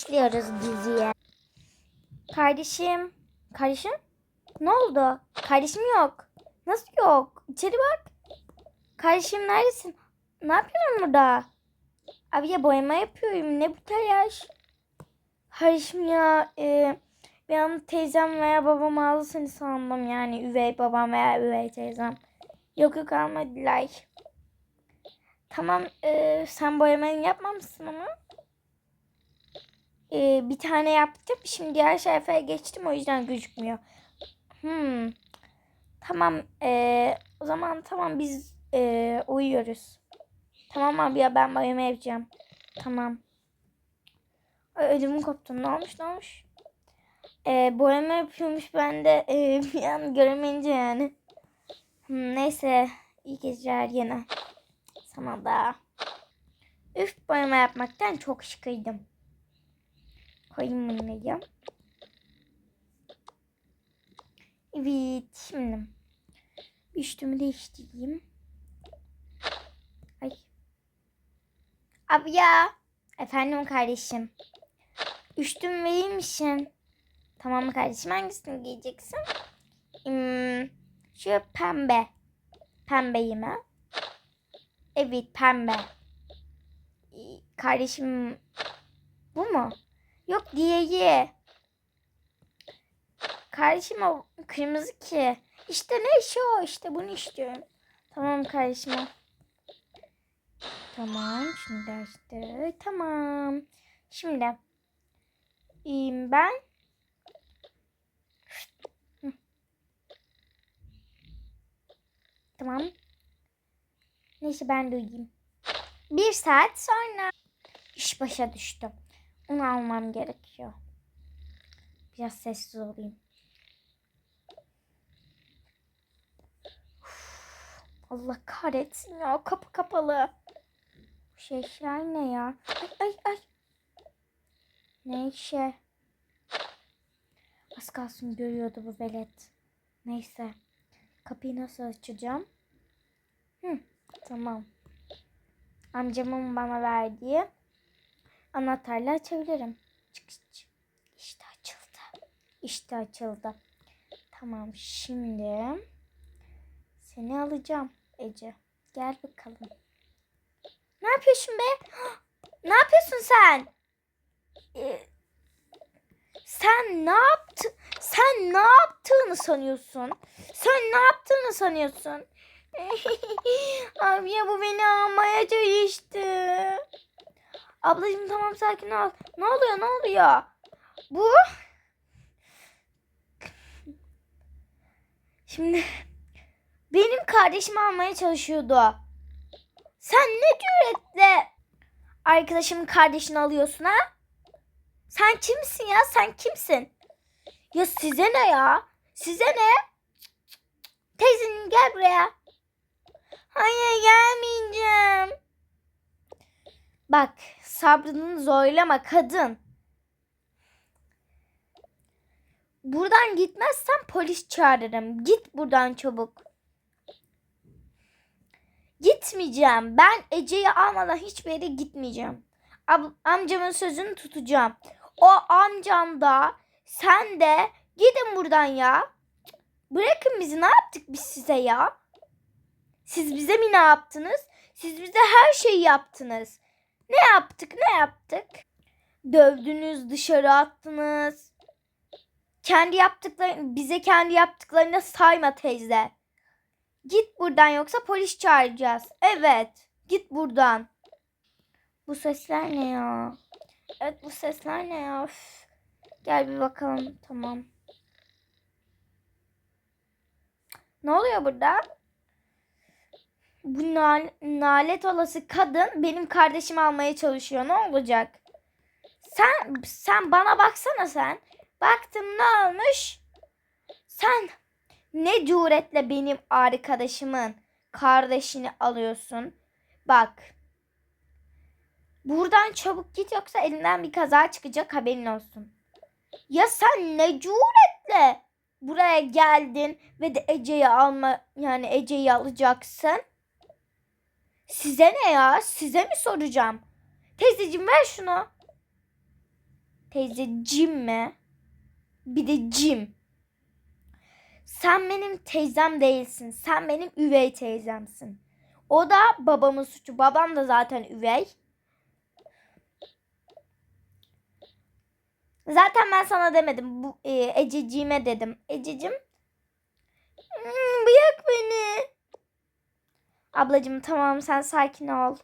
Başlıyoruz diziye. Kardeşim. Kardeşim? Ne oldu? Kardeşim yok. Nasıl yok? İçeri bak. Kardeşim neredesin? Ne yapıyorsun burada? Abi ya boyama yapıyorum. Ne bu telaş? Kardeşim ya. E, bir an teyzem veya babam aldı seni sandım yani. Üvey babam veya üvey teyzem. Yok yok almadılar. Tamam e, sen boyamayı yapmamışsın ama. E, bir tane yaptım. Şimdi diğer sayfaya geçtim o yüzden gözükmüyor. Hmm. Tamam. E, o zaman tamam biz e, uyuyoruz. Tamam abi ya ben boyama yapacağım. Tamam. Ödümü koptu. Ne olmuş ne olmuş? E, boyama yapıyormuş ben de e, bir an göremeyince yani. Hmm, neyse. iyi geceler yine. Sana da. Üf boyama yapmaktan çok şıkıydım. Ya. Evet şimdi. Üstümü değiştireyim. Ay. Abi ya. Efendim kardeşim. Üstüm verir misin? Tamam kardeşim hangisini giyeceksin? Hmm, şu pembe. Pembeyi mi? Evet pembe. Ee, Kardeşim bu mu? Yok diğeri. Kardeşim o kırmızı ki. İşte ne işi o işte bunu istiyorum. Tamam kardeşim al. Tamam şimdi de işte tamam. Şimdi ben. Tamam. Neyse ben de uyuyayım. Bir saat sonra iş başa düştü. Onu almam gerekiyor. Biraz sessiz olayım. Uf, Allah kahretsin ya kapı kapalı. Bu şeyler ne ya? Ay ay ay. Ne işe? Az kalsın görüyordu bu velet. Neyse. Kapıyı nasıl açacağım? Hı, tamam. Amcamın bana verdiği anahtarla açabilirim. İşte açıldı. İşte açıldı. Tamam şimdi seni alacağım Ece. Gel bakalım. Ne yapıyorsun be? Ne yapıyorsun sen? Ee, sen ne yaptın? Sen ne yaptığını sanıyorsun? Sen ne yaptığını sanıyorsun? Abi ya bu beni almaya çalıştı. Ablacığım tamam sakin ol. Ne oluyor ne oluyor? Bu Şimdi benim kardeşimi almaya çalışıyordu. Sen ne cüretle arkadaşımın kardeşini alıyorsun ha? Sen kimsin ya? Sen kimsin? Ya size ne ya? Size ne? Teyzenin gel buraya. Hayır gelmeyeceğim. Bak sabrını zorlama kadın. Buradan gitmezsen polis çağırırım. Git buradan çabuk. Gitmeyeceğim. Ben Ece'yi almadan hiçbir yere gitmeyeceğim. Ab- amcamın sözünü tutacağım. O amcam da sen de gidin buradan ya. Bırakın bizi ne yaptık biz size ya? Siz bize mi ne yaptınız? Siz bize her şeyi yaptınız. Ne yaptık ne yaptık? Dövdünüz dışarı attınız. Kendi yaptıklarını bize kendi yaptıklarını sayma teyze. Git buradan yoksa polis çağıracağız. Evet git buradan. Bu sesler ne ya? Evet bu sesler ne ya? Üf. Gel bir bakalım tamam. Ne oluyor burada? Bu nal nalet olası kadın benim kardeşimi almaya çalışıyor. Ne olacak? Sen sen bana baksana sen. Baktım ne olmuş? Sen ne cüretle benim arkadaşımın kardeşini alıyorsun? Bak. Buradan çabuk git yoksa elinden bir kaza çıkacak haberin olsun. Ya sen ne cüretle buraya geldin ve de Ece'yi alma yani Ece'yi alacaksın? Size ne ya? Size mi soracağım? Teyzeciğim ver şunu. Teyze Cim mi? Bir de Cim. Sen benim teyzem değilsin. Sen benim üvey teyzemsin. O da babamın suçu. Babam da zaten üvey. Zaten ben sana demedim. Bu e, Ececiğime dedim. Ececim. Hmm, bırak beni. Ablacığım tamam sen sakin ol.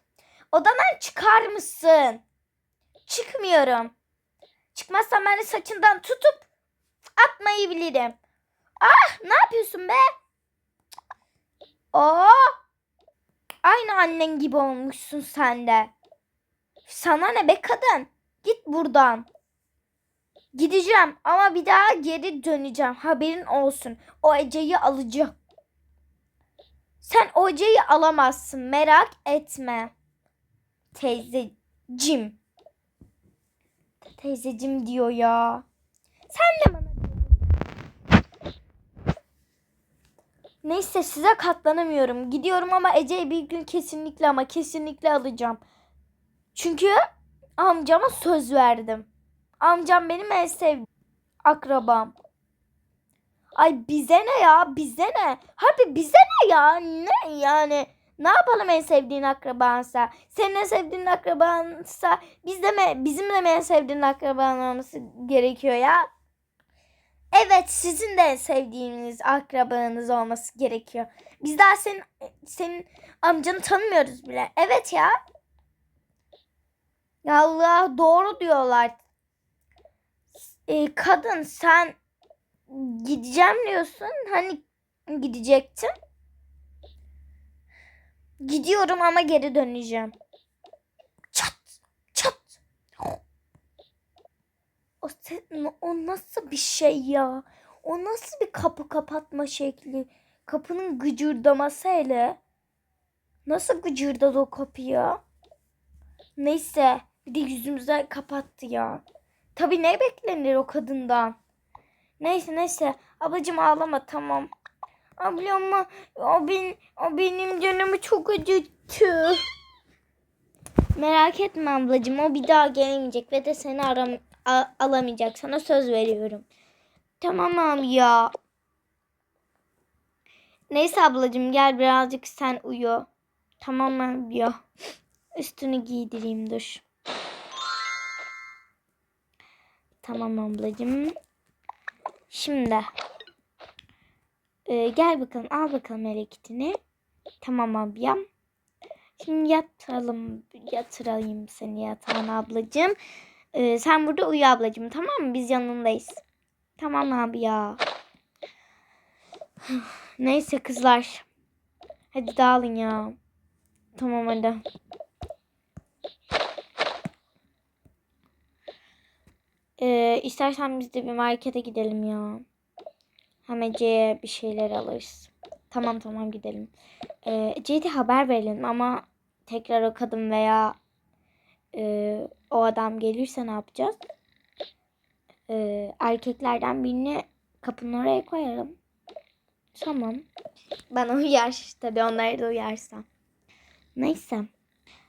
Odadan çıkar mısın? Çıkmıyorum. Çıkmazsan ben de saçından tutup atmayı bilirim. Ah ne yapıyorsun be? Aa, aynı annen gibi olmuşsun sen de. Sana ne be kadın? Git buradan. Gideceğim ama bir daha geri döneceğim. Haberin olsun. O Ece'yi alacağım. Sen o Ece'yi alamazsın. Merak etme. Teyzecim. Teyzecim diyor ya. Sen de bana Neyse size katlanamıyorum. Gidiyorum ama Ece'yi bir gün kesinlikle ama kesinlikle alacağım. Çünkü amcama söz verdim. Amcam benim en sevdiğim akrabam. Ay bize ne ya bize ne? Harbi bize ne ya? Ne yani? Ne yapalım en sevdiğin akrabansa? Senin en sevdiğin akrabansa biz de mi, bizim de mi en sevdiğin akraban olması gerekiyor ya? Evet sizin de sevdiğiniz akrabanız olması gerekiyor. Biz daha senin, senin amcanı tanımıyoruz bile. Evet ya. Ya Allah doğru diyorlar. Ee, kadın sen gideceğim diyorsun. Hani gidecektin? Gidiyorum ama geri döneceğim. Çat çat. O, se- o nasıl bir şey ya? O nasıl bir kapı kapatma şekli? Kapının gıcırdaması hele. Nasıl gıcırdadı o kapı ya? Neyse bir de yüzümüze kapattı ya. Tabii ne beklenir o kadından? Neyse neyse ablacığım ağlama tamam. Ablama o, ben, o benim canımı çok acıttı. Merak etme ablacığım o bir daha gelemeyecek ve de seni aram alamayacak. Sana söz veriyorum. Tamam abi ya. Neyse ablacığım gel birazcık sen uyu. Tamam abi ya. Üstünü giydireyim dur. Tamam ablacığım. Şimdi. Ee, gel bakalım al bakalım hareketini. Tamam abiyam. Şimdi yatalım. Yatırayım seni yatağına ablacığım. Ee, sen burada uyu ablacığım tamam mı? Biz yanındayız. Tamam abi ya. Neyse kızlar. Hadi dağılın ya. Tamam hadi. Ee, istersen biz de bir markete gidelim ya. Hem Ece'ye bir şeyler alırız. Tamam tamam gidelim. Ee, Ece'ye de haber verelim ama tekrar o kadın veya e, o adam gelirse ne yapacağız? Ee, erkeklerden birini kapının oraya koyalım. Tamam. Bana uyar. Tabii onlara da uyarsa. Neyse.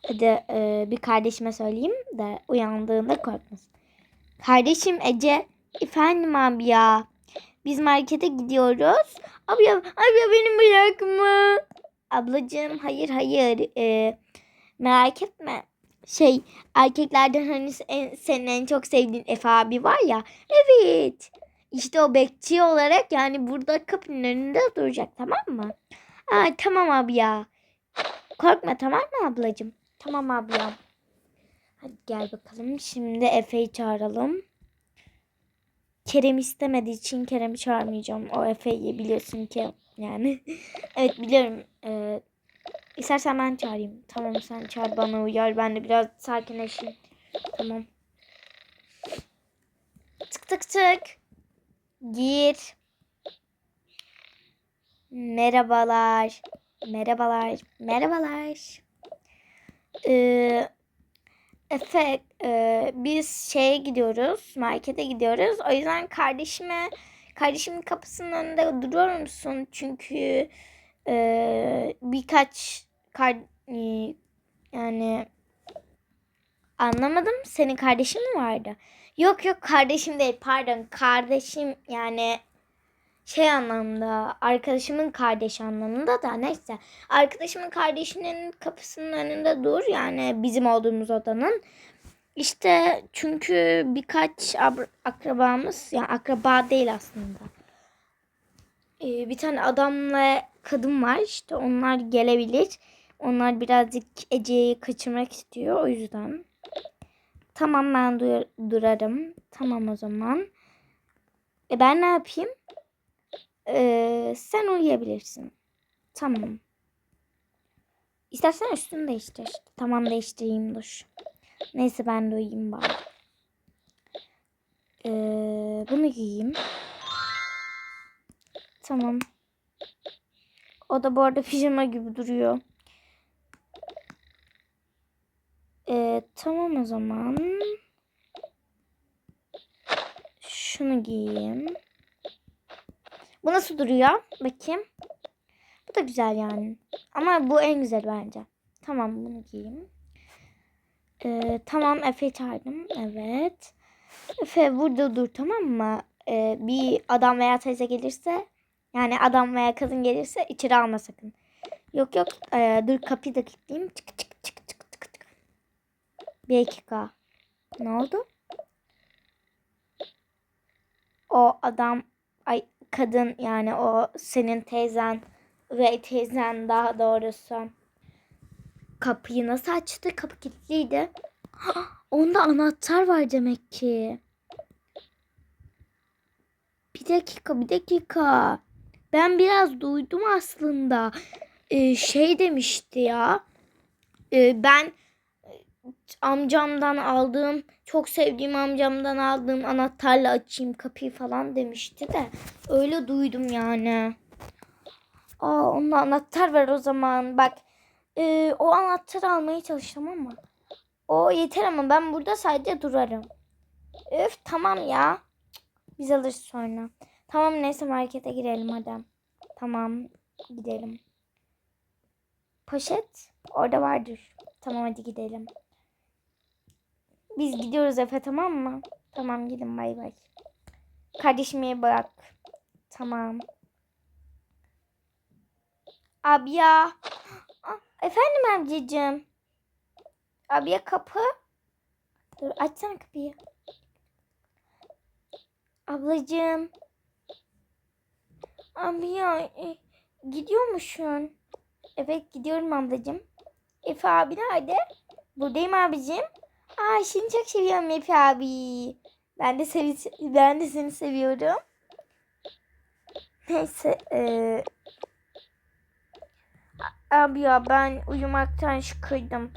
Hadi e, bir kardeşime söyleyeyim de uyandığında korkmasın. Kardeşim Ece. Efendim abi ya. Biz markete gidiyoruz. Abi ya, abi ya beni bırakma. Ablacığım hayır hayır. Ee, merak etme. Şey erkeklerden hani en, senin en çok sevdiğin Efe abi var ya. Evet. İşte o bekçi olarak yani burada kapının önünde duracak tamam mı? Aa, tamam abi ya. Korkma tamam mı ablacığım? Tamam abi ya. Hadi gel bakalım. Şimdi Efe'yi çağıralım. Kerem istemediği için Kerem'i çağırmayacağım. O Efe'yi biliyorsun ki yani. evet biliyorum. Ee, istersen ben çağırayım. Tamam sen çağır bana uyar. Ben de biraz sakinleşeyim. Tamam. Tık tık tık. Gir. Merhabalar. Merhabalar. Merhabalar. Ee, Efe e, biz şeye gidiyoruz. Markete gidiyoruz. O yüzden kardeşime kardeşimin kapısının önünde duruyor musun? Çünkü e, birkaç kar, e, yani Anlamadım. Senin kardeşin mi vardı? Yok yok kardeşim değil pardon. Kardeşim yani şey anlamda arkadaşımın kardeşi anlamında da neyse. Arkadaşımın kardeşinin kapısının önünde dur yani bizim olduğumuz odanın. İşte çünkü birkaç ab- akrabamız yani akraba değil aslında. Ee, bir tane adamla kadın var işte onlar gelebilir. Onlar birazcık Ece'yi kaçırmak istiyor o yüzden. Tamam ben dur- durarım. Tamam o zaman. E ben ne yapayım? Ee, sen uyuyabilirsin. Tamam. İstersen üstünü değiştir. Tamam değiştireyim dur. Neyse ben de uyuyayım bari. Ee, bunu giyeyim. Tamam. O da bu arada pijama gibi duruyor. Ee, tamam o zaman. Şunu giyeyim. Bu nasıl duruyor? Bakayım. Bu da güzel yani. Ama bu en güzel bence. Tamam bunu giyeyim. Ee, tamam Efe çağırdım. Evet. Efe burada dur tamam mı? Ee, bir adam veya teyze gelirse yani adam veya kadın gelirse içeri alma sakın. Yok yok. Ee, dur kapıyı da kilitleyeyim. Çık çık çık çık çık çık. Bir dakika. Ne oldu? O adam ay kadın yani o senin teyzen ve teyzen daha doğrusu kapıyı nasıl açtı? Kapı kilitliydi. Onda anahtar var demek ki. Bir dakika, bir dakika. Ben biraz duydum aslında. Ee, şey demişti ya. Ee, ben e, amcamdan aldığım, çok sevdiğim amcamdan aldığım anahtarla açayım kapıyı falan demişti de. Öyle duydum yani. Aa, onda anahtar var o zaman. Bak, e, o anahtarı almaya çalıştım ama. O yeter ama ben burada sadece durarım. Öf tamam ya. Biz alırız sonra. Tamam neyse markete girelim hadi. Tamam gidelim. Poşet orada vardır. Tamam hadi gidelim. Biz gidiyoruz Efe tamam mı? Tamam gidin bay bay. Kardeşimi bırak. Tamam. Abi ya. Ah, Efendim amcacığım. Abiye kapı. Dur açsana kapıyı. Ablacığım. Abi ya e, gidiyor musun? Evet gidiyorum ablacığım. Efe abi nerede? Buradayım abicim. Aa seni çok seviyorum Efe abi. Ben de seni, ben de seni seviyorum. Neyse. E, abi ya ben uyumaktan sıkıldım.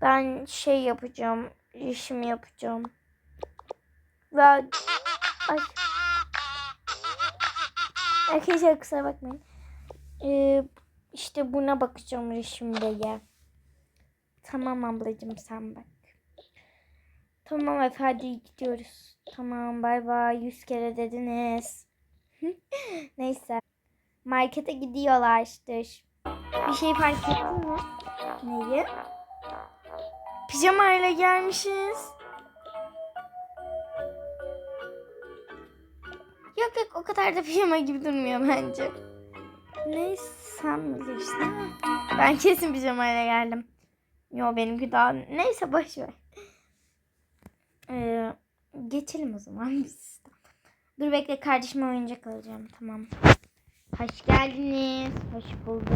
Ben şey yapacağım. işim yapacağım. Ve ay. Arkadaşlar kusura bakmayın. Ee, işte buna bakacağım resimde ya. Tamam ablacığım sen bak. Tamam efendim gidiyoruz. Tamam bay bay. Yüz kere dediniz. Neyse. Markete gidiyorlardır. Bir şey fark ettin mi? Neyi? Pijama ile gelmişiz. Yok yok o kadar da pijama gibi durmuyor bence. Neyse sen bilirsin. Ben kesin pijama ile geldim. Yo benimki daha neyse boş ver. Ee, geçelim o zaman. Dur bekle kardeşime oyuncak alacağım tamam. Hoş geldiniz. Hoş bulduk.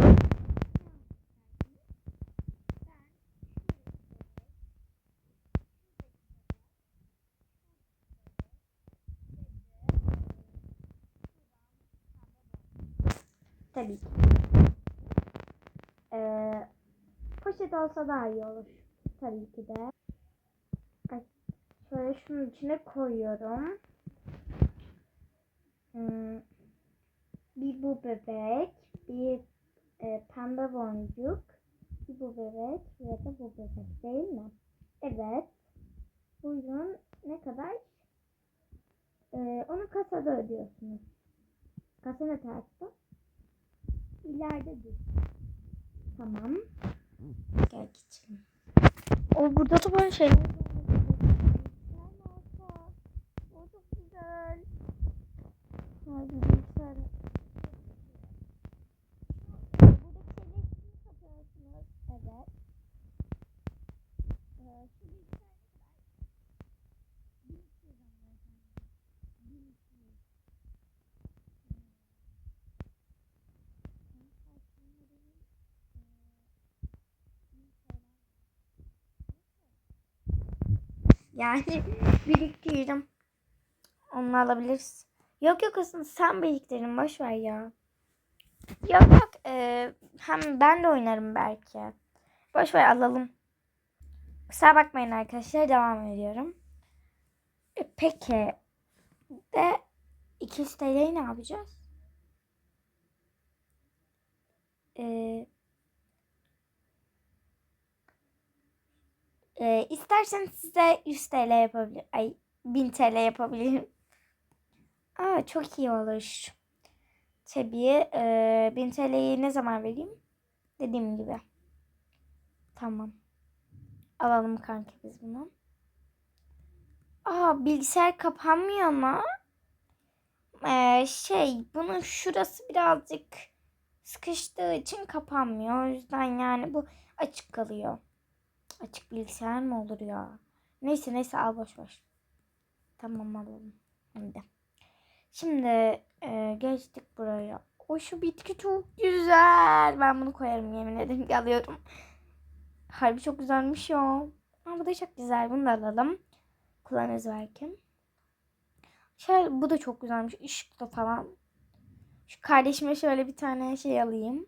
Tabii ki. Ee, poşet olsa daha iyi olur. Tabii ki de. Şöyle şunun içine koyuyorum. Hmm, bir bu bebek, bir e, pembe boncuk, bir bu bebek ve de bu bebek değil mi? Evet. Buyurun ne kadar? Ee, onu kasada ödüyorsunuz. Kasa ne tarafta? İleride dur. Tamam. Gel geçelim. O burada da böyle şeyler. Harbi bilgisayar. Burada çelişki kapıyorsunuz. Evet. Ee, şu bilgisayar ne kadar? Onu alabiliriz. Yok yok aslında sen biriktirin boş ver ya. Yok yok e, hem ben de oynarım belki. Boş ver alalım. Kusura bakmayın arkadaşlar devam ediyorum. E, peki de 200 TL'yi ne yapacağız? Ee, isterseniz size 100 TL yapabilir. Ay 1000 TL yapabilirim. Aa çok iyi olur. Tabii e, 1000 TL'yi ne zaman vereyim? Dediğim gibi. Tamam. Alalım kanka biz bunu. Aa bilgisayar kapanmıyor ama. Ee, şey bunun şurası birazcık sıkıştığı için kapanmıyor. O yüzden yani bu açık kalıyor. Açık bilgisayar mı olur ya? Neyse neyse al boş boş. Tamam alalım. Şimdi. Şimdi e, geçtik buraya. O şu bitki çok güzel. Ben bunu koyarım yemin ederim alıyorum. Harbi çok güzelmiş ya. Aa, bu da çok güzel. Bunu da alalım. Kullanırız belki. Şöyle, bu da çok güzelmiş. Işıklı falan. Şu kardeşime şöyle bir tane şey alayım.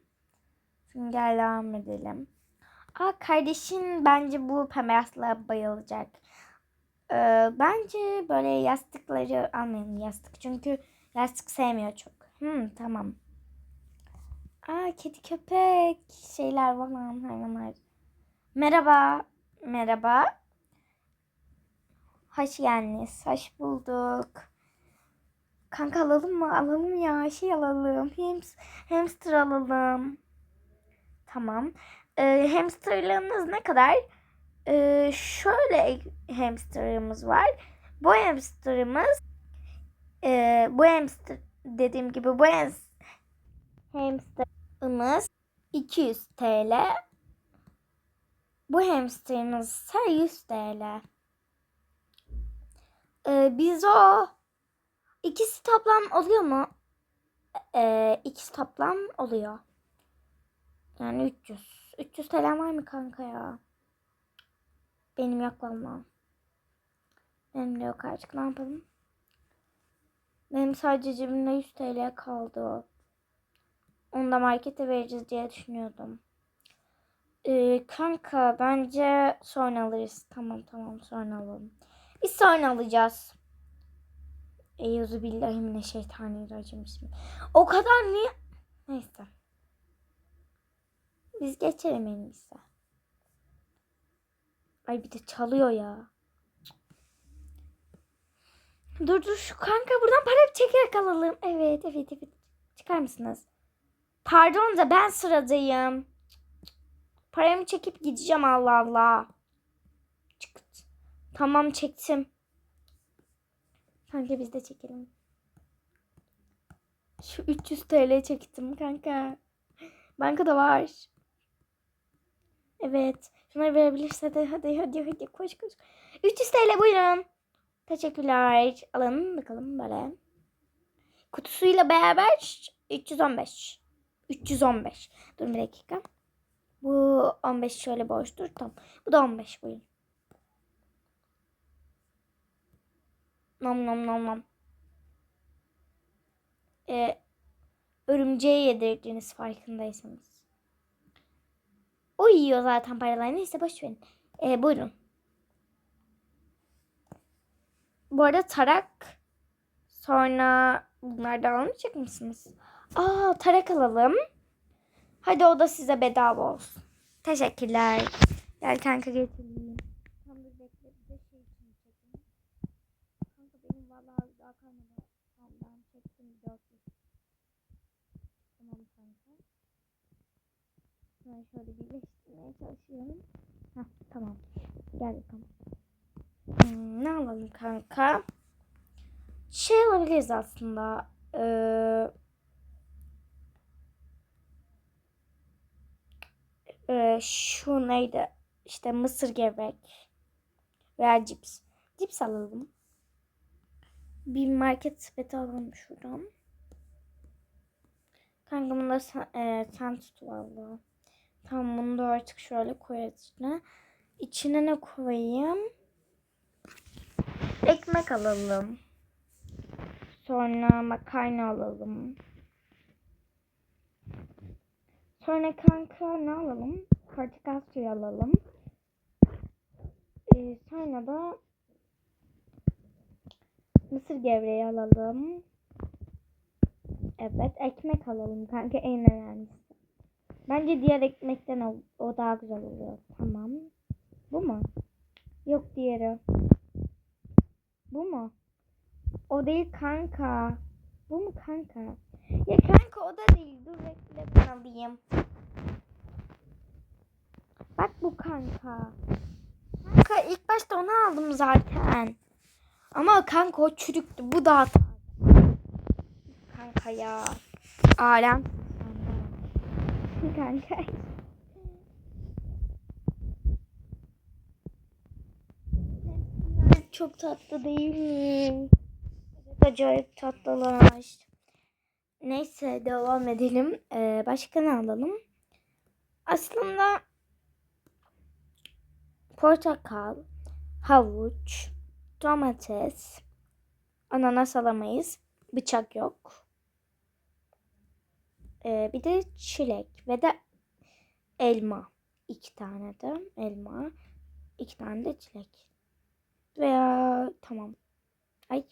Şimdi gel devam edelim. Aa, kardeşin bence bu pembe bayılacak. Ee, bence böyle yastıkları almayalım yastık. Çünkü yastık sevmiyor çok. Hmm, tamam. Aa, kedi köpek şeyler falan hayvanlar. Merhaba. Merhaba. Hoş geldiniz. Hoş bulduk. Kanka alalım mı? Alalım ya. Şey alalım. Hams hamster alalım. Tamam. Ee, hamsterlarınız ne kadar? Ee, şöyle hamsterımız var. Bu hamsterımız e, bu hamster dediğim gibi bu hamsterımız 200 TL. Bu hamsterımız ise 100 TL. Ee, biz o ikisi toplam oluyor mu? Ee, ikisi toplam oluyor. Yani 300. 300 TL var mı kanka ya? Benim yok valla. Benim de yok artık ne yapalım? Benim sadece cebimde 100 TL kaldı. Onu da markete vereceğiz diye düşünüyordum. Ee, kanka bence sonra alırız. Tamam tamam sonra alalım. Biz sonra alacağız. Eyüzü billahi mineşşeytanirracim bismillah. O kadar niye? Neyse. Biz geçelim en iyisi. Ay bir de çalıyor ya. Dur dur şu kanka buradan para çekerek alalım. Evet evet evet. Çıkar mısınız? Pardon da ben sıradayım. Paramı çekip gideceğim Allah Allah. Çık. Tamam çektim. Kanka biz de çekelim. Şu 300 TL çektim kanka. Bankada var. Evet. Şunları verebilirse de hadi hadi hadi koş koş. 300 TL buyurun. Teşekkürler. Alalım bakalım böyle. Kutusuyla beraber 315. 315. Dur bir dakika. Bu 15 şöyle boştur. Tamam. Bu da 15 buyurun. Nom nom nom nom. Ee, örümceğe yedirdiğiniz farkındaysanız. O yiyor zaten paraları. Neyse boş verin. Ee, buyurun. Bu arada tarak sonra bunlardan almayacak mısınız? Aa tarak alalım. Hadi o da size bedava olsun. Teşekkürler. Gel kanka getireyim. Tam da bekle bir de şey için çekeyim. Kanka benim vallahi daha kalmadı. Tamam ben çektim 400. Tamam kanka. Ben şöyle birleştirmeye çalışıyorum. Heh, tamam. Gel bakalım. Hmm, ne alalım kanka? Şey alabiliriz aslında. Ee, e, şu neydi? İşte mısır gevrek veya cips. Cips alalım. Bir market sepeti alalım şuradan. Kanka da sen, e, sen tut valla. Tamam bunu da artık şöyle içine. İçine ne koyayım? Ekmek alalım. Sonra makarna alalım. Sonra kanka ne alalım? Portakal suyu alalım. Ee, sonra da mısır gevreği alalım. Evet ekmek alalım kanka en önemlisi. Bence diğer ekmekten. O daha güzel oluyor. Tamam. Bu mu? Yok diğeri. Bu mu? O değil kanka. Bu mu kanka? Ya kanka o da değil. Dur bekle ben alayım. Bak bu kanka. Kanka ilk başta onu aldım zaten. Ama kanka o çürüktü. Bu taze. Kanka ya. Alem. Kanka. Çok tatlı değil mi? Evet, acayip tatlılar. Neyse devam edelim. Ee, başka ne alalım? Aslında portakal, havuç, domates, ananas alamayız. Bıçak yok. Ee, bir de çilek ve de elma. İki tane de elma. iki tane de çilek. Veya tamam. Ay.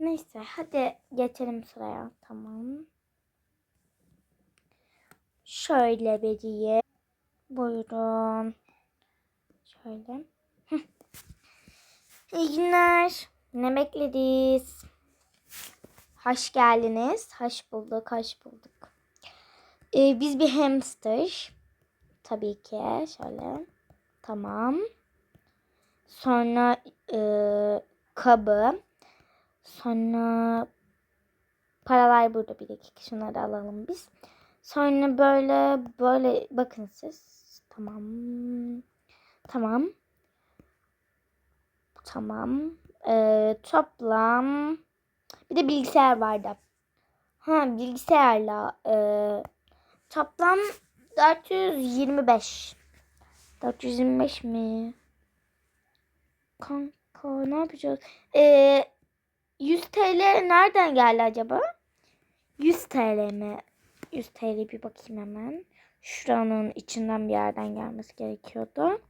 Neyse hadi geçelim sıraya. Tamam. Şöyle vereyim. Buyurun. Şöyle. İyi günler. Ne beklediniz? Hoş geldiniz. Hoş bulduk, hoş bulduk. Ee, biz bir hamster. Tabii ki. Şöyle. Tamam. Sonra e, kabı. Sonra paralar burada bir dakika. Şunları alalım biz. Sonra böyle böyle bakın siz. Tamam. Tamam. Tamam. Ee, toplam bir de bilgisayar vardı. Ha bilgisayarla e, toplam 425. 425 mi? Kanka ne yapacağız? Ee, 100 TL nereden geldi acaba? 100 TL mi? 100 TL bir bakayım hemen. Şuranın içinden bir yerden gelmesi gerekiyordu.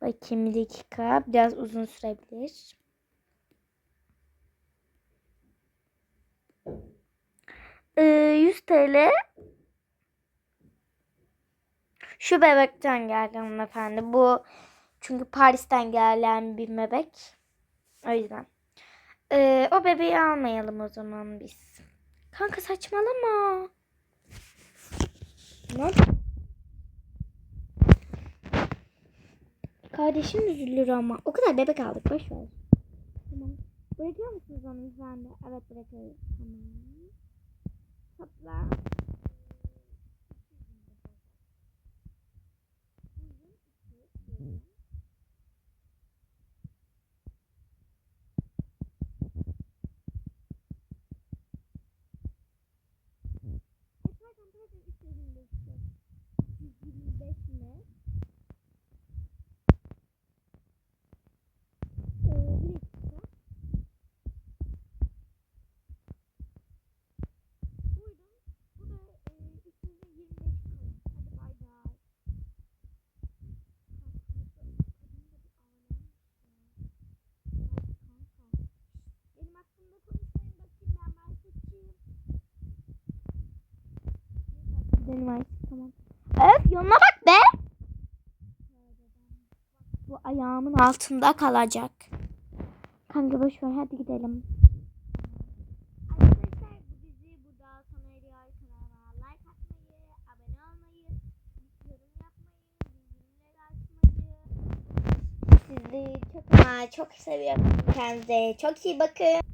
Bakayım bir dakika. Biraz uzun sürebilir. Ee, 100 TL şu bebekten geldi hanımefendi. Bu çünkü Paris'ten gelen bir bebek. O yüzden. Ee, o bebeği almayalım o zaman biz. Kanka saçmalama. Ne? Kardeşim üzülür ama. O kadar bebek aldık. Boş ver. Tamam. Bırakıyor musunuz onu de? Evet bırakıyoruz. Tamam. Topla. Pardon, pardon, 325 'ti. 325 mi? Ee, bir dakika. Buyurun. Bu da e, 325 kalın. Hadi bay bay. Benim hakkımda konuşmayın bakayım ben marketçiyim. Benim artık tamam. Öf yoluna bak be. Bu ayağımın altında kalacak. Kanka boş ver hadi gidelim. Sizi çok çok seviyorum. Kendinize çok iyi bakın.